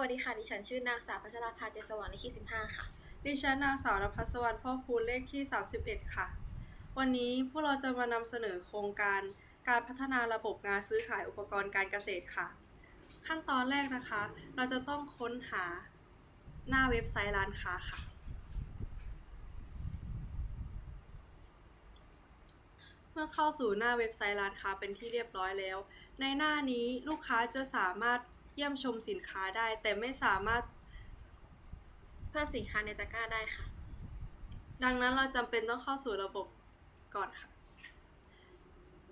วัสดีค่ะ ดิฉันชื่อนางสาวพัชราภาเจสว่างเลขที่15 ค่ะ ดิฉันนางสาวนภัสวรรณพ่อคูณเลขที่ 31 ค่ะ วันนี้พวกเราจะมานำเสนอโครงการการพัฒนาระบบงานซื้อขายอุปกรณ์การเกษตรค่ะ ขั้นตอนแรกนะคะ เราจะต้องค้นหาหน้าเว็บไซต์ร้านค้าค่ะเมื่อเข้าสู่หน้าเว็บไซต์ร้านค้าเป็นที่เรียบร้อยแล้ว ในหน้านี้ลูกค้าจะสามารถ เยี่ยมชมสินค้าได้ แต่ไม่สามารถเพิ่มสินค้าในตะกร้าได้ค่ะ ดังนั้นเราจำเป็นต้องเข้าสู่ระบบก่อนค่ะ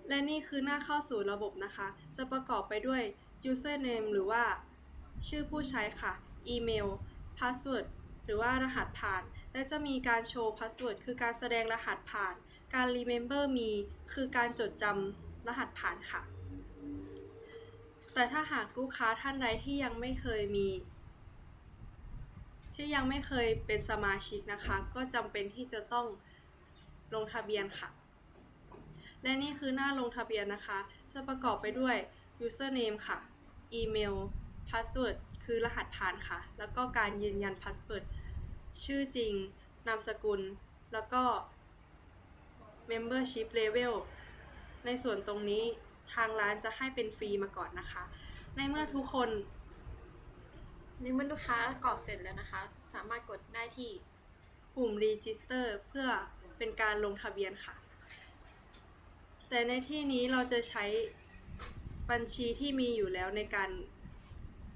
และนี่คือหน้าเข้าสู่ระบบนะคะ จะประกอบไปด้วย username หรือว่า ชื่อผู้ใช้ค่ะ อีเมล password หรือว่ารหัสผ่าน และจะมีการโชว์ password คือการแสดงรหัสผ่าน การ remember me คือการจดจำรหัสผ่านค่ะ แต่ถ้าหากลูกค้าท่านใดที่ยังไม่เคยมี ที่ยังไม่เคยเป็นสมาชิกนะคะ ก็จำเป็นที่จะต้องลงทะเบียนค่ะ และนี่คือหน้าลงทะเบียนนะคะ จะประกอบไปด้วย username ค่ะอีเมล password คือรหัสผ่านค่ะ แล้วก็การยืนยัน password ชื่อจริง นามสกุล แล้วก็ membership level ในส่วนตรงนี้ ทางร้านจะให้เป็นฟรีมาก่อนนะคะ ในเมื่อทุกคนในเมื่อลูกค้ากรอกเสร็จแล้วนะคะ สามารถกดได้ที่ปุ่ม Register เพื่อเป็นการลงทะเบียนค่ะ แต่ในที่นี้เราจะใช้บัญชีที่มีอยู่แล้วในการ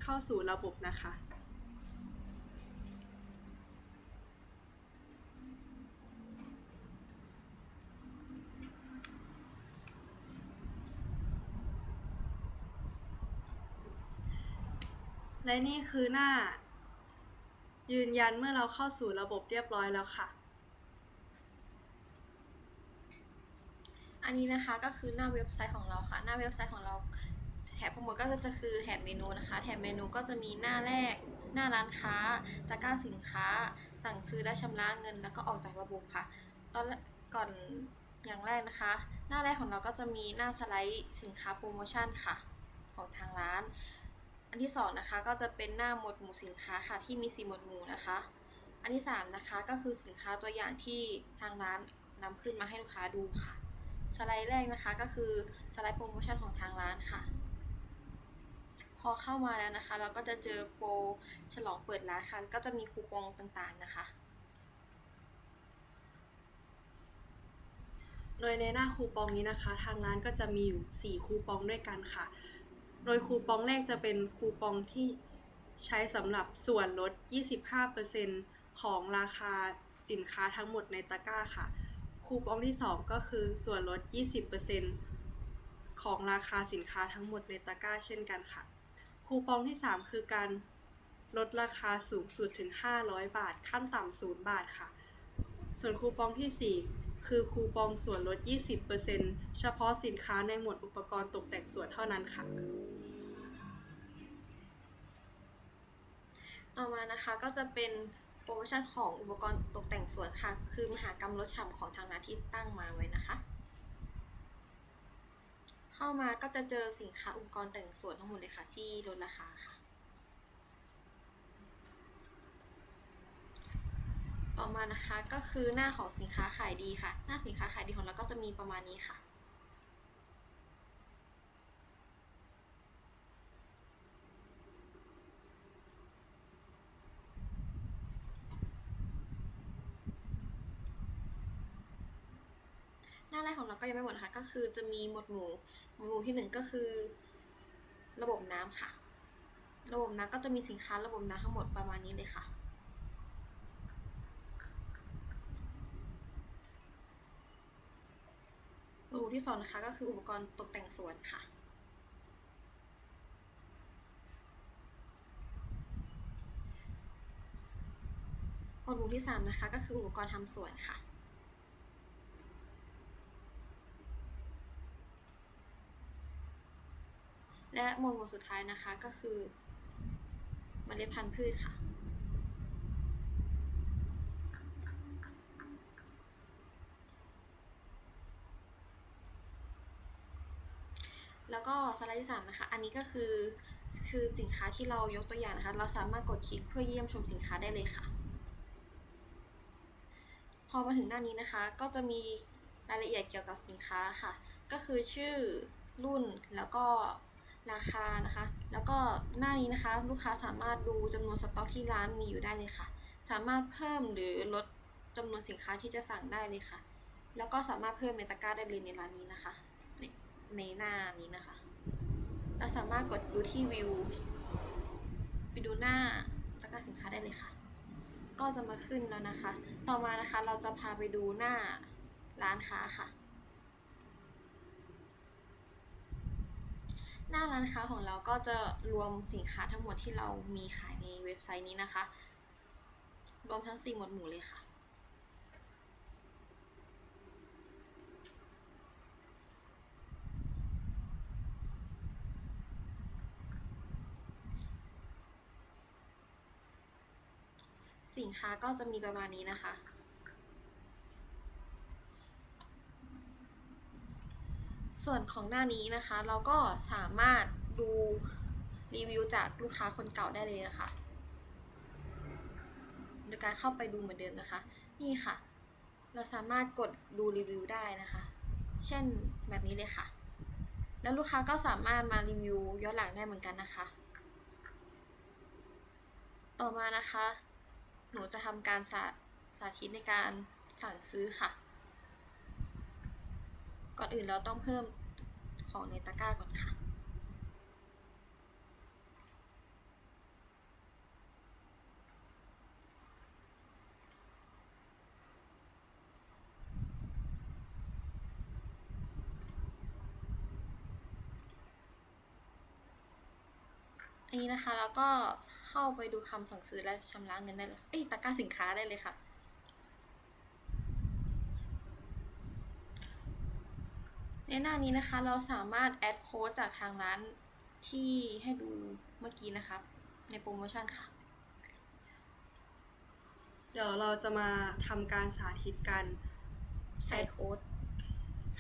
เข้าสู่ระบบนะคะ และนี่คือหน้า ยืนยันเมื่อเราเข้าสู่ระบบเรียบร้อยแล้วค่ะ อันนี้นะคะก็คือหน้าเว็บไซต์ของเราค่ะ หน้าเว็บไซต์ของเราแถบทั้งหมดก็จะคือแถบเมนูนะคะ แถบเมนูก็จะมีหน้าแรก หน้าร้านค้า ตะกร้าสินค้า สั่งซื้อและชำระเงิน แล้วก็ออกจากระบบค่ะ ตอนก่อนอย่างแรกนะคะ หน้าแรกของเราก็จะมีหน้าสไลด์สินค้าโปรโมชั่นค่ะ ของทางร้าน อันที่สองนะคะก็จะเป็นหน้าหมวดหมู่สินค้าค่ะที่มีสีหมวดหมู่นะคะ อันที่สามนะคะก็คือสินค้าตัวอย่างที่ทางร้านนำขึ้นมาให้ลูกค้าดูค่ะ สไลด์แรกนะคะก็คือสไลด์โปรโมชั่นของทางร้านค่ะ พอเข้ามาแล้วนะคะ เราก็จะเจอโปรฉลองเปิดร้านค่ะ ก็จะมีคูปองต่างๆนะคะ โดยในหน้าคูปองนี้นะคะ ทางร้านก็จะมีอยู่ 4 คูปองด้วยกันค่ะ โดยคูปองแรกจะเป็นคูปองที่ใช้สำหรับส่วนลด 25%ของราคาสินค้าทั้งหมดในตะกร้าค่ะ คูปองที่ 2 ก็คือส่วนลด 20%ของราคาสินค้าทั้งหมดในตะกร้าเช่นกันค่ะ คูปองที่ 3 คือการลดราคาสูงสุดถึง 500 บาท ขั้นต่ำ0บาทค่ะ ส่วนคูปองทีสี่4 คือคูปองส่วนลด 20%เฉพาะสินค้าในหมวดอุปกรณ์ตกแต่งสวนเท่านั้นค่ะ ต่อมานะคะก็จะเป็นโปรโมชั่นของอุปกรณ์ตกแต่งสวนค่ะ คือมหากรรมรถฉ่ำของทางร้านที่ตั้งมาไว้นะคะ เข้ามาก็จะเจอสินค้าอุปกรณ์แต่งสวนทั้งหมดเลยค่ะ ที่ลดราคาค่ะ ต่อมานะคะก็คือหน้าของสินค้าขายดีค่ะ หน้าสินค้าขายดีของเราก็จะมีประมาณนี้ค่ะ แรกของเราก็ยังไม่หมดนะคะ ก็คือจะมีหมวดหมู่หมวดหมู่ที่หนึ่งก็คือ ระบบน้ำค่ะ ระบบน้ำก็จะมีสินค้าระบบน้ำทั้งหมดประมาณนี้เลยค่ะหมวดหมู่ที่สองนะคะก็คืออุปกรณ์ตกแต่งสวนค่ะหมวดหมู่ที่สามนะคะก็คืออุปกรณ์ทำสวนค่ะ และหมวดหมู่สุดท้ายนะคะก็คือเมล็ดพันธุ์พืชค่ะ แล้วก็สไลด์ที่สามนะคะ อันนี้ก็คือคือสินค้าที่เรายกตัวอย่างนะคะ เราสามารถกดคลิกเพื่อเยี่ยมชมสินค้าได้เลยค่ะ พอมาถึงหน้านี้นะคะ ก็จะมีรายละเอียดเกี่ยวกับสินค้าค่ะ ก็คือชื่อรุ่นแล้วก็ ราคานะคะ แล้วก็หน้านี้นะคะลูกค้าสามารถดูจำนวนสต็อกที่ร้านมีอยู่ได้เลยค่ะ สามารถเพิ่มหรือลดจำนวนสินค้าที่จะสั่งได้เลยค่ะ แล้วก็สามารถเพิ่มในตะกร้าได้เลยในร้านนี้นะคะในในหน้านี้นะคะเราสามารถกดดูที่วิวไปดูหน้าตะกร้าสินค้าได้เลยค่ะ ก็จะมาขึ้นแล้วนะคะ ต่อมานะคะเราจะพาไปดูหน้าร้านค้าค่ะ หน้าร้านค้าของเราก็จะรวมสินค้าทั้งหมดที่เรามีขายในเว็บไซต์นี้นะคะ รวมทั้งสี่หมวดหมู่เลยค่ะ สินค้าก็จะมีประมาณนี้นะคะ ส่วนของหน้านี้นะคะ เราก็สามารถดูรีวิวจากลูกค้าคนเก่าได้เลยนะคะโดยการเข้าไปดูเหมือนเดิมนะคะ นี่ค่ะ เราสามารถกดดูรีวิวได้นะคะ เช่นแบบนี้เลยค่ะ แล้วลูกค้าก็สามารถมารีวิวย้อนหลังได้เหมือนกันนะคะ ต่อมานะคะ หนูจะทำการสาสาธิตในการสั่งซื้อค่ะ ก่อนอื่นเราต้องเพิ่ม ของในตะกร้าก่อนค่ะอันนี้นะคะแล้วก็เข้าไปดูคำสั่งซื้อและชำระเงินได้เลยเอ้ยตะกร้าสินค้าได้เลยค่ะ ในหน้านี้นะคะเราสามารถแอดโค้ดจากทางร้านที่ให้ดูเมื่อกี้นะคะในโปรโมชั่นค่ะ เดี๋ยวเราจะมาทำการสาธิตการใส่โค้ด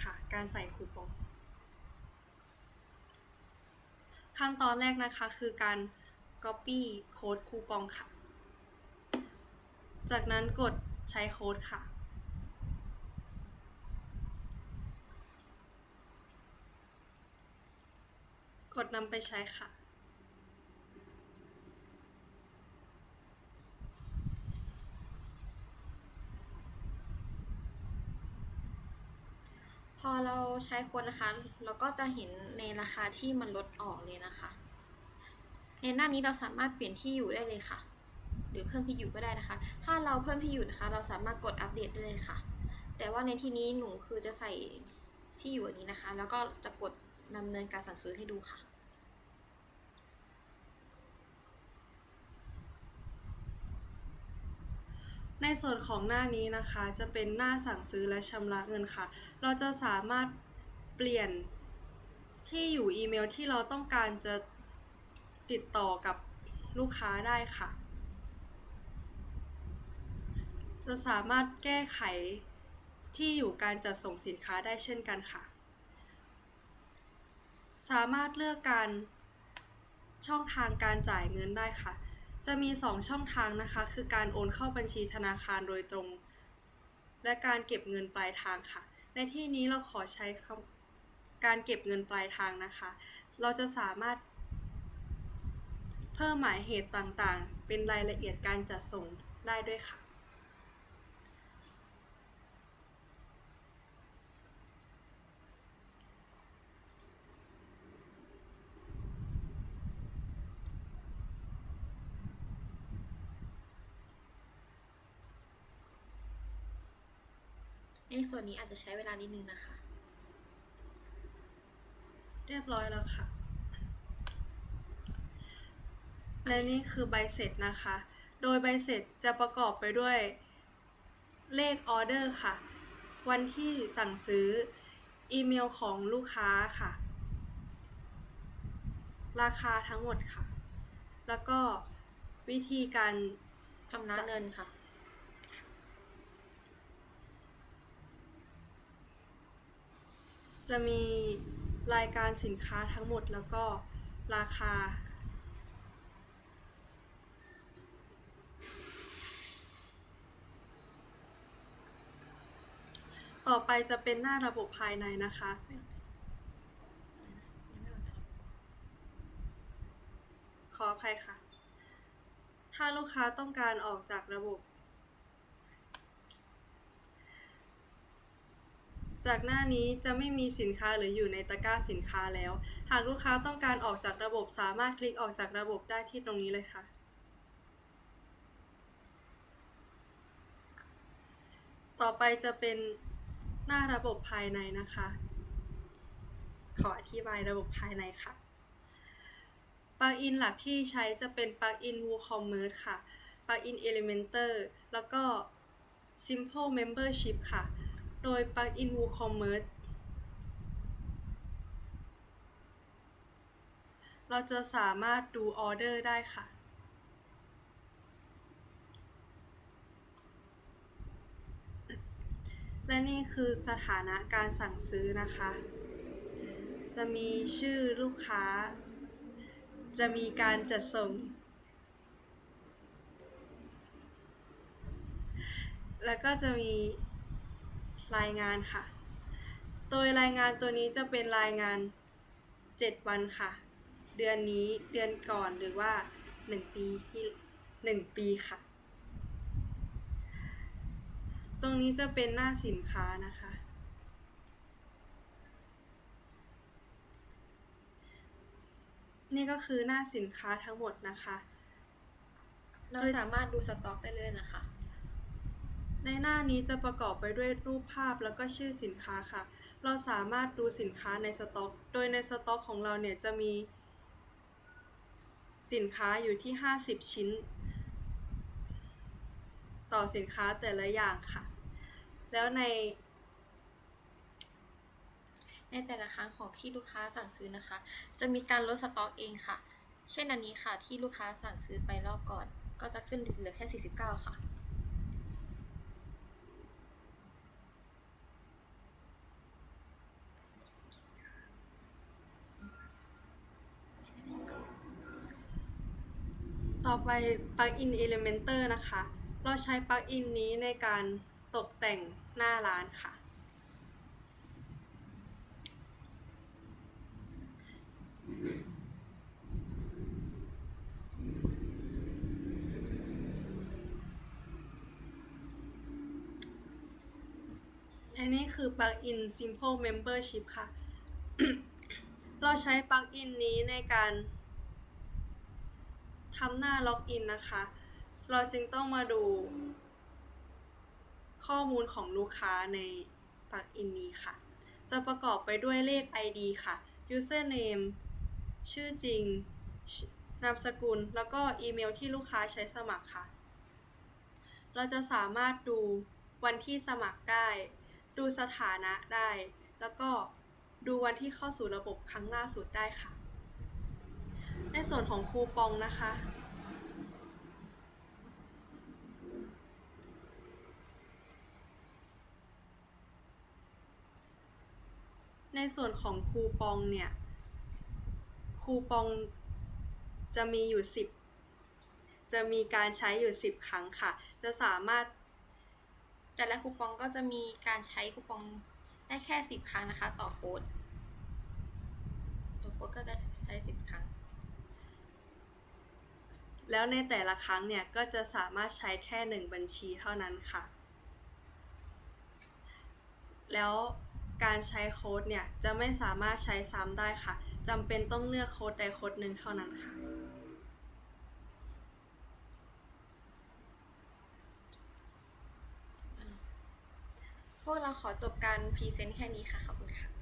ค่ะ การใส่คูปอง ขั้นตอนแรกนะคะคือการ Copy โค้ดคูปองค่ะ จากนั้นกดใช้โค้ดค่ะ ดนำไปใช้ค่ะ พอเราใช้โค้ดนะคะ เราก็จะเห็นในราคาที่มันลดออกเลยนะคะ ในหน้านี้เราสามารถเปลี่ยนที่อยู่ได้เลยค่ะ หรือเพิ่มที่อยู่ก็ได้นะคะ ถ้าเราเพิ่มที่อยู่นะคะ เราสามารถกดอัปเดตได้เลยค่ะ แต่ว่าในที่นี้หนูคือจะใส่ที่อยู่อันนี้นะคะ แล้วก็จะกดดำเนินการสั่งซื้อให้ดูค่ะ ในส่วนของหน้านี้นะคะจะเป็นหน้าสั่งซื้อและชำระเงินค่ะ เราจะสามารถเปลี่ยนที่อยู่อีเมลที่เราต้องการจะติดต่อกับลูกค้าได้ค่ะ จะสามารถแก้ไขที่อยู่การจัดส่งสินค้าได้เช่นกันค่ะ สามารถเลือกการช่องทางการจ่ายเงินได้ค่ะ จะมี 2 ช่องทางนะคะ คือการโอนเข้าบัญชีธนาคารโดยตรง และการเก็บเงินปลายทางค่ะ ในที่นี้เราขอใช้คำการเก็บเงินปลายทางนะคะ เราจะสามารถ เพิ่มหมายเหตุต่างๆ เป็นรายละเอียดการจัดส่งได้ด้วยค่ะ ใน ส่วนนี้อาจจะใช้เวลานิดนึงนะคะ เรียบร้อยแล้วค่ะ และนี่คือใบเสร็จนะคะ โดยใบเสร็จจะประกอบไปด้วยเลขออเดอร์ค่ะ วันที่สั่งซื้อ อีเมลของลูกค้าค่ะ ราคาทั้งหมดค่ะ แล้วก็วิธีการชำระเงินค่ะ จะมีรายการสินค้าทั้งหมดแล้วก็ราคา ต่อไปจะเป็นหน้าระบบภายในนะคะขออภัยค่ะ ถ้าลูกค้าต้องการออกจากระบบ จากหน้านี้จะไม่มีสินค้าหรืออยู่ในตะกร้าสินค้าแล้ว หากลูกค้าต้องการออกจากระบบสามารถคลิกออกจากระบบได้ที่ตรงนี้เลยค่ะ ต่อไปจะเป็นหน้าระบบภายในนะคะ ขออธิบายระบบภายในค่ะปลั๊กอินหลักที่ใช้จะเป็นปลั๊กอิน WooCommerce ค่ะปลั๊กอิน Elementor แล้วก็ Simple Membership ค่ะ โดยปลั๊กอิน WooCommerce เราจะสามารถดูออเดอร์ได้ค่ะ และนี่คือสถานะการสั่งซื้อนะคะ จะมีชื่อลูกค้า จะมีการจัดส่ง แล้วก็จะมี รายงานค่ะ โดยรายงานตัวนี้จะเป็นรายงาน 7 วันค่ะ เดือนนี้เดือนก่อนหรือว่า 1 ปีที่1ปีค่ะ ตรงนี้จะเป็นหน้าสินค้านะคะ นี่ก็คือหน้าสินค้าทั้งหมดนะคะ เราสามารถดูสต็อกได้เลยนะคะ ในหน้านี้จะประกอบไปด้วยรูปภาพแล้วก็ชื่อสินค้าค่ะ เราสามารถดูสินค้าในสต็อก โดยในสต็อกของเราเนี่ยจะมี สินค้าอยู่ที่ 50 ชิ้น ต่อสินค้าแต่ละอย่างค่ะ แล้วใน ในแต่ละครั้งของที่ลูกค้าสั่งซื้อนะคะ จะมีการลดสต็อกเองค่ะ เช่นอันนี้ค่ะที่ลูกค้าสั่งซื้อไปรอบก่อน ก็จะขึ้นเหลือแค่ 49 ค่ะ ไปปลั๊กอิน Elementor นะคะ เราใช้ปลั๊กอินนี้ในการตกแต่งหน้าร้านค่ะ และนี่คือปลั๊กอิน Simple Membership ค่ะ เราใช้ปลั๊กอินนี้ในการ ทำหน้าล็อกอินนะคะ เราจึงต้องมาดูข้อมูลของลูกค้าในปลักอินนี้ค่ะ จะประกอบไปด้วยเลข ID ค่ะ username ชื่อจริง นามสกุล แล้วก็อีเมลที่ลูกค้าใช้สมัครค่ะ เราจะสามารถดูวันที่สมัครได้ ดูสถานะได้ แล้วก็ดูวันที่เข้าสู่ระบบครั้งล่าสุดได้ค่ะ ในส่วนของคูปองนะคะ ในส่วนของคูปองเนี่ย คูปองจะมีอยู่ 10 จะมีการใช้อยู่ 10 ครั้งค่ะ จะสามารถ แต่ละคูปองก็จะมีการใช้คูปองได้แค่ 10 ครั้งนะคะ ต่อโค้ด ตัวโค้ดก็จะใช้ 10 ครั้ง แล้วในแต่ละครั้งเนี่ยก็จะสามารถใช้แค่หนึ่งบัญชีเท่านั้นค่ะ แล้วการใช้โค้ดเนี่ยจะไม่สามารถใช้ซ้ำได้ค่ะจำเป็นต้องเลือกโค้ดใดโค้ดหนึ่งเท่านั้นค่ะ พวกเราขอจบการพรีเซนต์แค่นี้ค่ะ ขอบคุณค่ะ